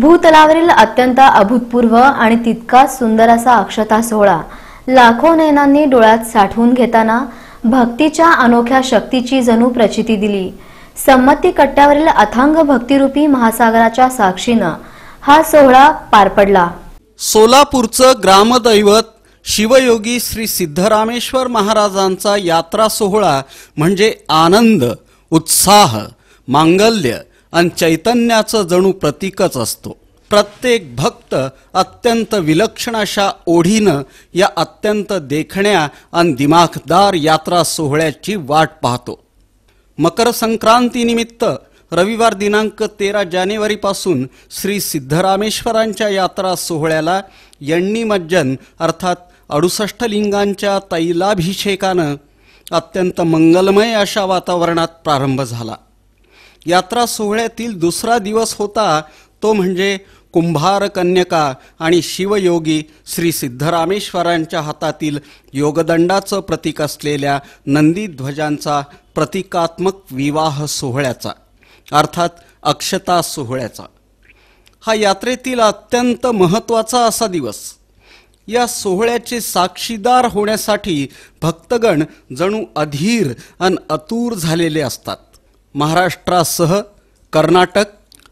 भूतलावरील अत्यंत अभूतपूर्व आणि तितकाच सुंदर असा अक्षता सोहळा लाखो नयनांनी डोळ्यात साठवून घेताना भक्तीच्या अनोख्या शक्तीची जणू प्रचिती दिली. संमती कट्ट्यावरील अथांग भक्तिरूपी महासागराच्या साक्षीनं हा सोहळा पार पडला. सोलापूरचं ग्रामदैवत शिवयोगी श्री सिद्धरामेश्वर महाराजांचा यात्रा सोहळा म्हणजे आनंद उत्साह मांगल्य आणि चैतन्याचं जणू प्रतीकच असतो. प्रत्येक भक्त अत्यंत विलक्षण अशा ओढीनं या अत्यंत देखण्या आणि दिमाखदार यात्रा सोहळ्याची वाट पाहतो. मकर संक्रांतीनिमित्त रविवार दिनांक तेरा जानेवारीपासून श्री सिद्धरामेश्वरांच्या यात्रा सोहळ्याला यण्णीमज्जन अर्थात अडुसष्ट लिंगांच्या तैलाभिषेकानं अत्यंत मंगलमय अशा वातावरणात प्रारंभ झाला. यात्रा सोहळ्यातील दुसरा दिवस होता तो म्हणजे कुंभार कन्यका आणि शिवयोगी श्री सिद्धरामेश्वरांच्या हातातील योगदंडाचं प्रतीक असलेल्या नंदीध्वजांचा प्रतिकात्मक विवाह सोहळ्याचा अर्थात अक्षता सोहळ्याचा. हा यात्रेतील अत्यंत महत्त्वाचा असा दिवस. या सोहळ्याचे साक्षीदार होण्यासाठी भक्तगण जणू अधीर आणि अतूर झालेले असतात. महाराष्ट्रासह कर्नाटक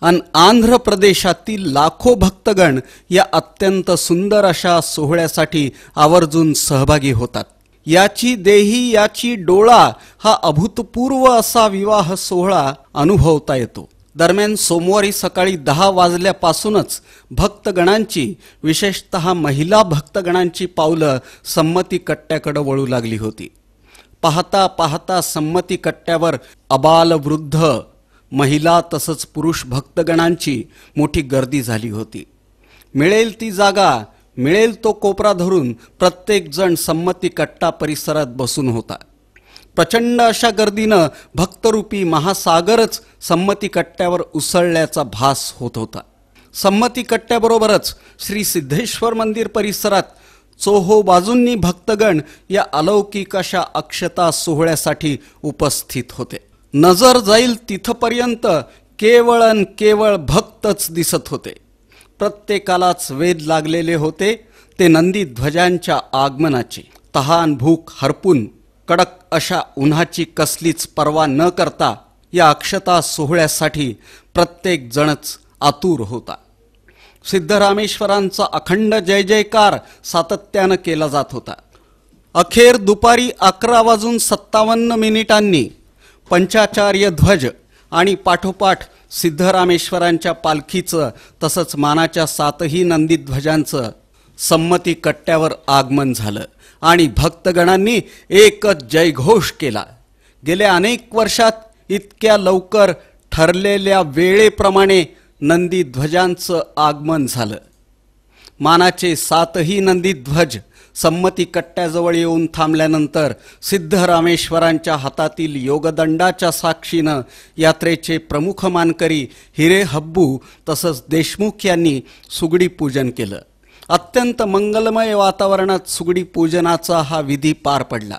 आणि आंध्र प्रदेशातील लाखो भक्तगण या अत्यंत सुंदर अशा सोहळ्यासाठी आवर्जून सहभागी होतात. याची देही याची डोळा हा अभूतपूर्व असा विवाह सोहळा अनुभवता येतो. दरम्यान सोमवारी सकाळी दहा वाजल्यापासूनच भक्तगणांची विशेषत महिला भक्तगणांची पावलं संमती कट्ट्याकडे वळू लागली होती. पाहता पाहता संमती कट्ट्यावर अबाल वृद्ध महिला तसंच पुरुष भक्तगणांची मोठी गर्दी झाली होती. मिळेल ती जागा मिळेल तो कोपरा धरून प्रत्येकजण संमती कट्टा परिसरात बसून होता. प्रचंड अशा गर्दीनं भक्तरूपी महासागरच संमती कट्ट्यावर उसळल्याचा भास होत होता. संमती कट्ट्याबरोबरच श्री सिद्धेश्वर मंदिर परिसरात चोहो बाजूंनी भक्तगण या अलौकिक अशा अक्षता सोहळ्यासाठी उपस्थित होते. नजर जाईल तिथपर्यंत केवळ अन केवळ भक्तच दिसत होते. प्रत्येकालाच वेध लागलेले होते ते नंदी ध्वजांच्या आगमनाचे. तहान भूक हरपून कडक अशा उन्हाची कसलीच पर्वा न करता या अक्षता सोहळ्यासाठी प्रत्येकजणच आतुर होता. सिद्धरामेश्वरांचा अखंड जय जयकार सातत्यानं केला जात होता. अखेर दुपारी अकरा वाजून सत्तावन्न मिनिटांनी पंचाचार्य ध्वज आणि पाठोपाठ सिद्धरामेश्वरांच्या पालखीचं तसंच मानाच्या सातही नंदीध्वजांचं संमती कट्ट्यावर आगमन झालं आणि भक्तगणांनी एकच जयघोष केला. गेल्या अनेक वर्षात इतक्या लवकर ठरलेल्या वेळेप्रमाणे नंदीध्वजांचं आगमन झालं. मानाचे सातही नंदीध्वज संमती कट्ट्याजवळ येऊन थांबल्यानंतर सिद्धरामेश्वरांच्या हातातील योगदंडाच्या साक्षीनं यात्रेचे प्रमुख मानकरी हिरे हब्बू तसंच देशमुख यांनी सुगडी पूजन केलं. अत्यंत मंगलमय वातावरणात सुगडी पूजनाचा हा विधी पार पडला.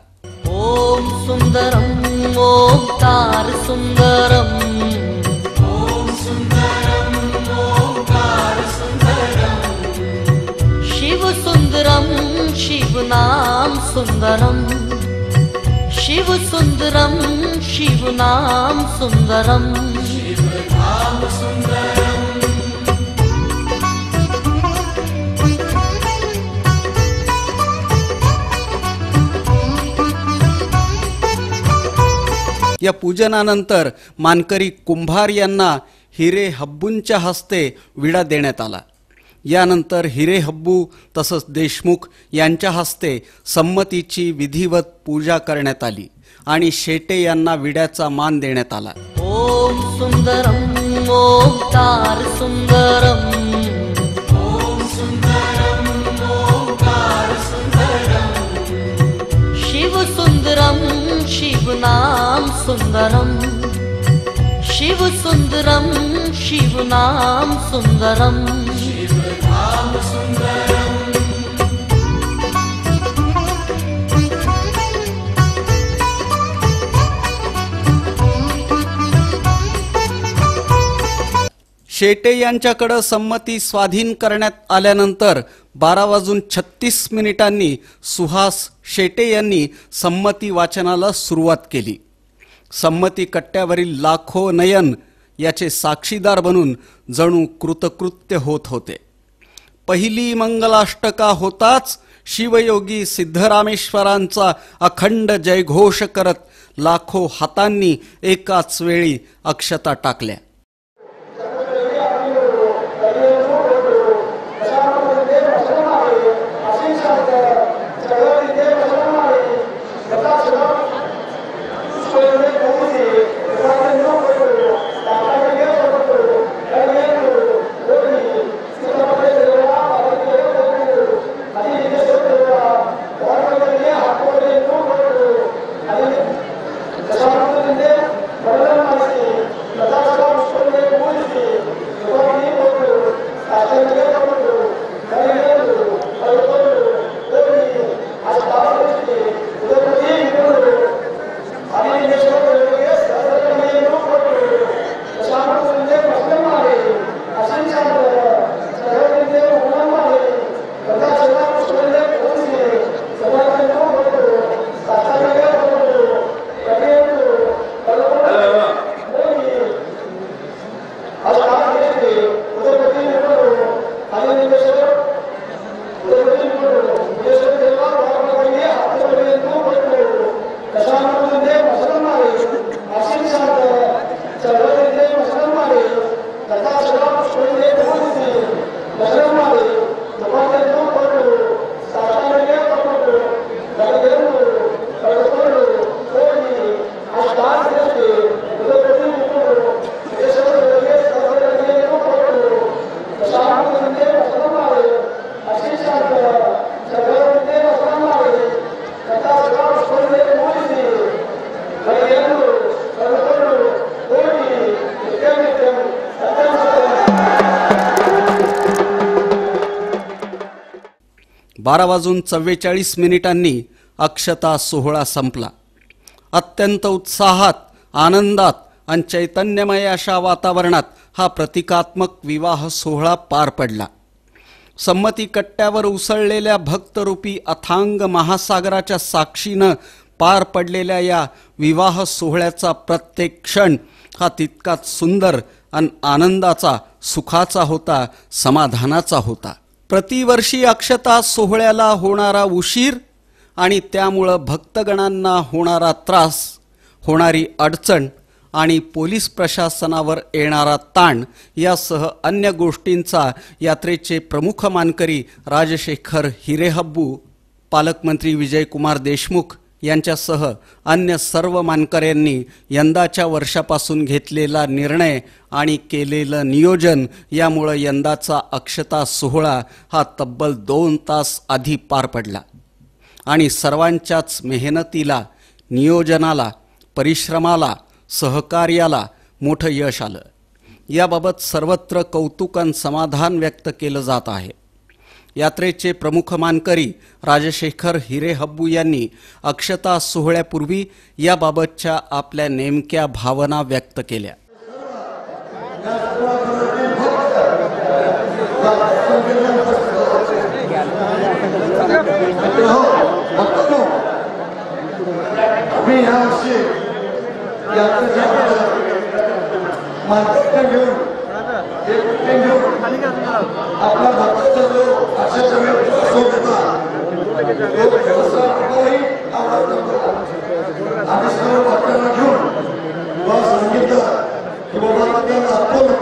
ओम सुंदरम ओम तार सुंदरम. शिवनाम सुन्दरम् शिवसुन्दरं शिवनाम सुन्दरम् या पूजनानंतर मानकरी कुंभार यांना हिरे हब्बूंच्या हस्ते विडा देण्यात आला. यानंतर हिरे हब्बू तसंच देशमुख यांच्या हस्ते संमतीची विधिवत पूजा करण्यात आली आणि शेटे यांना विड्याचा मान देण्यात आला. ॐ सुन्दरम् ओङ्कार सुन्दरम् शिवसुन्दरं शिवनाम सुन्दरम् शिवसुन्दरं शिवनाम सुन्दरम् शेटे यांच्याकडं संमती स्वाधीन करण्यात आल्यानंतर बारा वाजून छत्तीस मिनिटांनी सुहास शेटे यांनी संमती वाचनाला सुरुवात केली. संमती कट्ट्यावरील लाखो नयन याचे साक्षीदार बनून जणू कृतकृत्य होत होते. पहिली मंगलाष्टका होताच शिवयोगी सिद्धरामेश्वरांचा अखंड जयघोष करत लाखो हातांनी एकाच वेळी अक्षता टाकल्या. बारा वाजून चव्वेचाळीस मिनिटांनी अक्षता सोहळा संपला. अत्यंत उत्साहात आनंदात आणि चैतन्यमय अशा वातावरणात हा प्रतिकात्मक विवाह सोहळा पार पडला. संमती कट्ट्यावर उसळलेल्या भक्तरूपी अथांग महासागराच्या साक्षीनं पार पडलेल्या या विवाह सोहळ्याचा प्रत्येक क्षण हा तितकाच सुंदर आणि आनंदाचा सुखाचा होता समाधानाचा होता. प्रतिवर्षी अक्षता सोहळ्याला होणारा उशीर आणि त्यामुळं भक्तगणांना होणारा त्रास होणारी अडचण आणि पोलीस प्रशासनावर येणारा ताण यासह अन्य गोष्टींचा यात्रेचे प्रमुख मानकरी राजशेखर हिरेहब्बू पालकमंत्री विजयकुमार देशमुख यांच्यासह अन्य सर्व मानकऱ्यांनी यंदाच्या वर्षापासून घेतलेला निर्णय आणि केलेलं नियोजन यामुळं यंदाचा अक्षता सोहळा हा तब्बल दोन तास आधी पार पडला. आणि सर्वांच्याच मेहनतीला नियोजनाला परिश्रमाला सहकार्याला मोठं यश आलं. याबाबत सर्वत्र कौतुक आणि समाधान व्यक्त केलं जात आहे. यात्रेचे प्रमुख मानकरी राजशेखर हिरे हब्बू यांनी अक्षता सोहळ्यापूर्वी याबाबतच्या आपल्या नेमक्या भावना व्यक्त केल्या. घेऊन एक कुठे घेऊन आपला भक्ताचा जो अक्षरशः सोड होता तो सर्वही आवडतो आम्ही सर्व भक्तांना घेऊन मला सांगितलं की बाबा आपल्याला आपण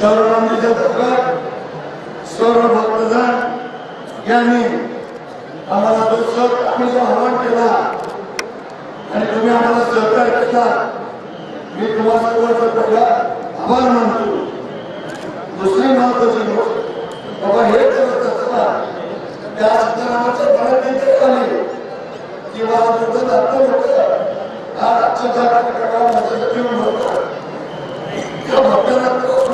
सर्व नामदेव सर्व भक्तजण यांनी आम्हाला दुसरं आम्ही जो आव्हान केला आणि तुम्ही आम्हाला सहकार्य केला मी तुम्हाला सर्वांचा पहिला आभार मानतो दुसरी महत्वाची गोष्ट बाबा हे करत असता त्या आंदोलनाच्या मनात इथे आली किंवा आमचं लोक जातं हा आज अक्षरशः प्रकारात घेऊन होतं त्या भक्तांना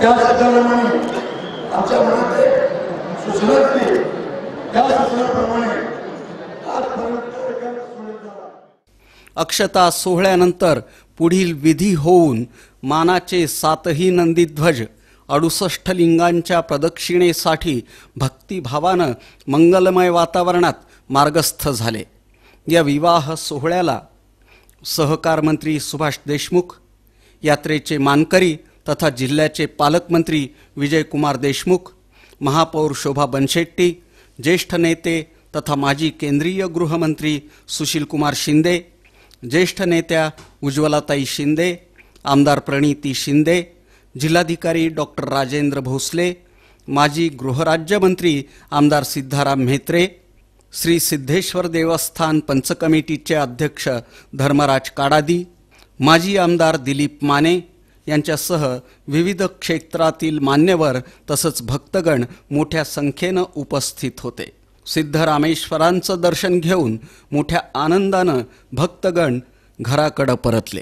त्या सूचनाप्रमाणे आमच्या मनात सूचना दिली त्या सूचनाप्रमाणे अक्षता सोहळ्यानंतर पुढील विधी होऊन मानाचे सातही नंदीध्वज अडुसष्ट लिंगांच्या प्रदक्षिणेसाठी भक्तिभावानं मंगलमय वातावरणात मार्गस्थ झाले. या विवाह सोहळ्याला सहकार मंत्री सुभाष देशमुख यात्रेचे मानकरी तथा जिल्ह्याचे पालकमंत्री विजयकुमार देशमुख महापौर शोभा बनशेट्टी ज्येष्ठ नेते तथा माजी केंद्रीय गृहमंत्री सुशीलकुमार शिंदे ज्येष्ठ नेत्या उज्ज्वलाताई शिंदे आमदार प्रणिती शिंदे जिल्हाधिकारी डॉक्टर राजेंद्र भोसले माजी गृहराज्यमंत्री आमदार सिद्धाराम म्हेत्रे श्री सिद्धेश्वर देवस्थान पंचकमिटीचे अध्यक्ष धर्मराज काडादी माजी आमदार दिलीप माने यांच्यासह विविध क्षेत्रातील मान्यवर तसंच भक्तगण मोठ्या संख्येनं उपस्थित होते. सिद्धरामेश्वरांचं दर्शन घेऊन मोठ्या आनंदानं भक्तगण घराकडं परतले.